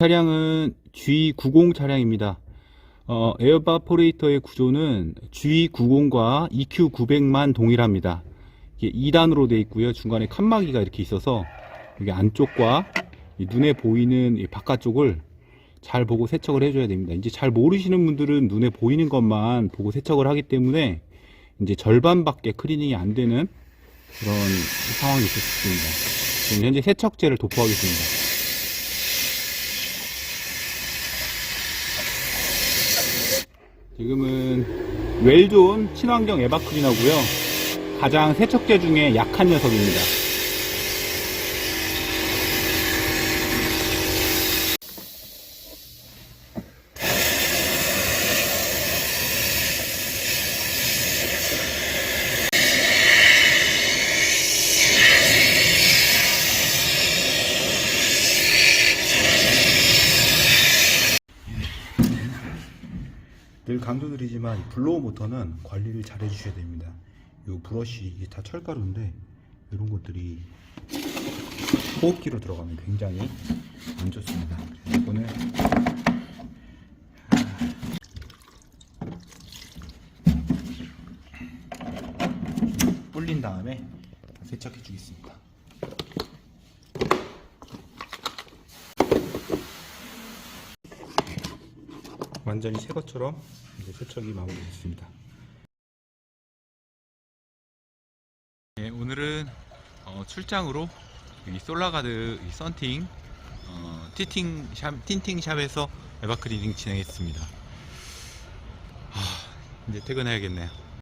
차량은 G90 차량입니다. 어, 에어바포레이터의 구조는 G90과 EQ900만 동일합니다. 이게 2단으로 되어 있고요. 중간에 칸막이가 이렇게 있어서 여기 안쪽과 이 눈에 보이는 이 바깥쪽을 잘 보고 세척을 해줘야 됩니다. 이제 잘 모르시는 분들은 눈에 보이는 것만 보고 세척을 하기 때문에 이제 절반밖에 클리닝이 안 되는 그런 상황이 있을 수 있습니다. 현재 세척제를 도포하겠습니다. 지금은 웰존 친환경 에바클린하고요. 가장 세척제 중에 약한 녀석입니다. 늘 강조드리지만 이 블로우 모터는 관리를 잘 해주셔야 됩니다. 이 브러쉬 이게 다 철가루인데 이런 것들이 호흡기로 들어가면 굉장히 안 좋습니다. 이거는 불린 다음에 세척해 주겠습니다. 완전히 새 것처럼 이제 세척이 마무리됐습니다. 네, 오늘은 어, 출장으로 이 솔라가드 이 썬팅 어, 티팅 샵, 틴팅 샵에서 에바클리닝 진행했습니다. 하, 이제 퇴근해야겠네요.